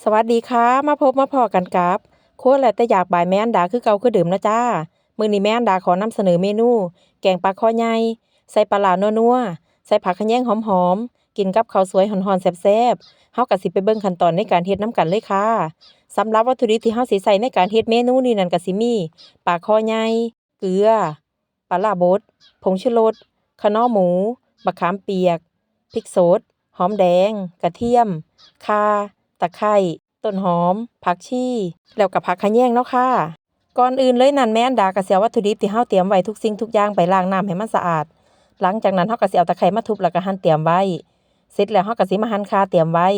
สวัสดีค่ะ มาพบมาพอกันกับ โครัวและแต่อยากบ่ายแม่อันดาคือเกาคือเดิมนะจ้า มือนี้แม่อันดาขอนำเสนอเมนู แกงปลาคอใหญ่ใส่ปลาร้านัวๆใส่ผักขะแยงหอมๆ กินกับข้าวสวยร้อนๆแซ่บๆเฮาก็สิไปเบิ่งขั้นตอนในการเฮ็ดน้ำกันเลยค่ะสำหรับวัตถุดิบที่เฮาสิใส่ในการเฮ็ดเมนูนี้นั่นก็สิมีปลาคอใหญ่เกลือปลาร้าบดผงชูรสคะน้อหมูมะขามเปียกพริกสดหอมแดง กระเทียมข่า ตะไคร้ต้นหอม ผักชีแล้วก็ผักขะแยงเนาะค่ะ ก่อนอื่นเลยนั่นแม่อันดาก็สิเอาวัตถุดิบที่เฮาเตรียมไว้ทุกสิ่งทุกอย่างไปล้างน้ำให้มันสะอาด หลังจากนั้นเฮาก็สิเอาตะไคร้มาทุบแล้วก็หั่นเตรียมไว้ เสร็จแล้วเฮาก็สิมาหั่นข่าเตรียมไว้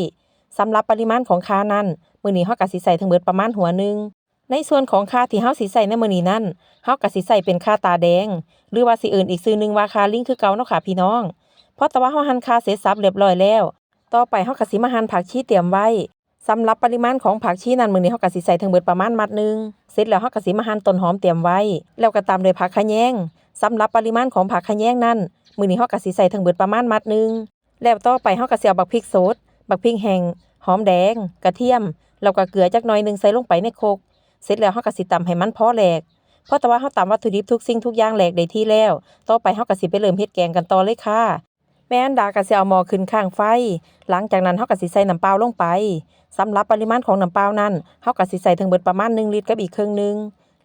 สำหรับปริมาณของข่านั้นมื้อนี้เฮาก็สิใส่ทั้งเบิดประมาณหัวหนึ่งในส่วนของข่าที่เฮาสิใส่ในมื้อนี้นั้นเฮาก็สิใส่เป็นข่าตาแดง หรือว่าสิเอิ้นอีกชื่อนึงว่าข่าลิงคือเก่าเนาะค่ะพี่น้อง เพอแต่ว่าเฮาหั่นข่าเสร็จสับเรียบร้อยแล้ว ต่อไปเฮาก็สิมาหั่นผักชีเตรียมไว้ สำหรับปริมาณของผักชีนั้นมื้อนี้เฮาก็สิใส่ทั้งเบิดประมาณมัดหนึงเสร็จแล้วเฮาก็สิมาหั่นต้นหอมเตรียมไว้ แล้วก็ตามด้วยผักขะแยงสำหรับปริมาณของผักขะแยงนั้นมื้อนี้เฮาก็สิใส่ทั้งเบิดประมาณมัดหนึงแล้วต่อไปเฮาก็สิเอาบักพริกสดบักพริกแห้งหอมแดง กระเทียมแล้วก็เกลือจักหน่อยหนึงใส่ลงไปในโครกเสร็จแล้วเฮาก็สิตำให้มันพอแหลกพอแต่ว่าเฮาตำวัตถุดิบทุกสิ่งทุกอย่างแหลกได้ที่แล้ว ต่อไปเฮาก็สิไปเริ่มเฮ็ดแกงกันต่อเลยค่ะ แม่อันดาก็สิเอาหม้อขึ้นข้างไฟ หลังจากนั้นเฮาก็สิใส่น้ำเปล่าลงไป สำหรับปริมาณของน้ำเปล่านั้นเฮาก็สิใส่ถึงเบิดประมาณ 1 ลิตรกับอีกครึ่งหนึง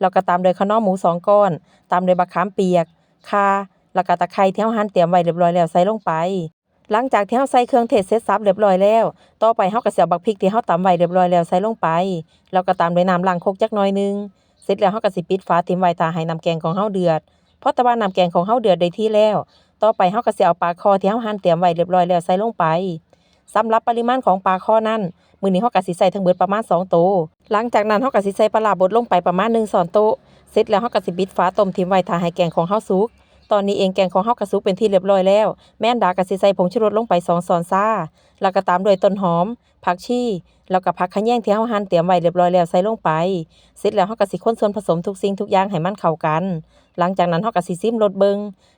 แล้วก็ตามด้วยข้าวหนียวหมูสองก้อน ตามด้วยบักขามเปียกข่าแล้วก็ตะไคร้ที่เฮาหั่นเตรียมไว้เรียบร้อยแล้วใส่ลงไป หลังจากที่เฮาใส่เครื่องเทศเสร็จสับเรียบร้อยแล้ว ต่อไปเฮาก็สิเอาบักพริกที่เฮาตำไว้เรียบร้อยแล้วใส่ลงไป แล้วก็ตามด้วยน้ำล้างคกจักหน่อยหนึง เสร็จแล้วเฮาก็สิปิดฝาทิ้งไว้ทาให้น้ำแกงของเฮาเดือดพอแต่ว่าน้ำแกงของเฮาเดือดได้ที่แล้ว ต่อไปเฮาก็สิเอาปลาคอที่เฮาหั่นเตรียมไว้เรียบร้อยแล้วใส่ลงไป สำหรับปริมาณของปลาข้อนั้นมือนี้เฮากะสิใส่ทั้งเบิดประมาณ2โตวหลังจากนั้นเฮากะสิใส่ปลาร้าบดลงไปประมาณ1ช้อนโตเสร็จแล้วเฮากะสิปิดฝาต้มทิ้งไว้ทาให้แกงของเฮาสุก ตอนนี้เองแกงของเฮาก็สุกเป็นที่เรียบร้อยแล้ว แม่นดาก็สิใส่ผงชูรสลงไป2ช้อนซ่า แล้วก็ตามด้วยต้นหอม ผักชีแล้วก็ผักขะแยงที่เฮาหั่นเตรียมไว้เรียบร้อยแล้วใส่ลงไปเสร็จแล้วเฮาก็สิคนส่วนผสมทุกสิ่งทุกอย่างให้มันเข้ากัน หลังจากนั้นเฮาก็สิซิมรสเบิง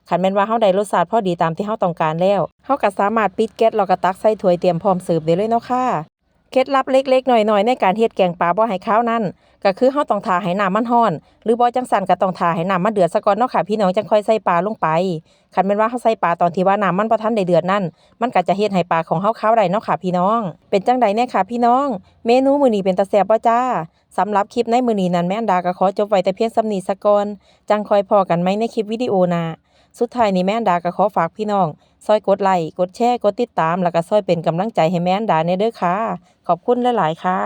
คันแม่นว่าเฮาได้รสชาติพอดีตามที่เฮาต้องการแล้วเฮาก็สามารถปิดแก๊สแล้วก็ตักใส่ถ้วยเตรียมพร้อมเสิร์ฟได้เลยเนาะค่ะ เคล็ดลับเล็กๆหน้อยๆ ในการเฮ็ดแกงปลาบ่ให้คาวนั่นก็คือเฮาต้องท่าให้น้ำมันร้อน หรือบ่จังซั่นก็ต้องท่าให้น้ำมันเดือดซะก่อนเนาะค่ะพี่น้องจังค่อยใส่ปลาลงไปคันแม่นว่าเฮาใส่ปลาตอนที่ว่าน้ำมันบ่ทันได้เดือดนั่นมันก็จะเฮ็ดให้ปลาของเฮาคาวได้เนาะค่ะพี่น้อง เป็นจังใดแน่ค่ะพี่น้อง เมนูมื้อนี้เป็นตาแซ่บบ่จ้าสำหรับคลิปในมื้อนี้นั้นแม่อันดาก็ขอจบไว้แต่เพียงส่ำนี้ซะก่อนจังค่อยพอกันใหม่ในคลิปวิดีโอหน้า สุดท้ายนี้แม่นดาก็ขอฝากพี่น้อง ซอยกดไลค์กดแชร์กดติดตาม แล้วก็ซอยเป็นกำลังใจให้แม่นดาในเด้อค่ะ ขอบคุณหลายๆค่ะ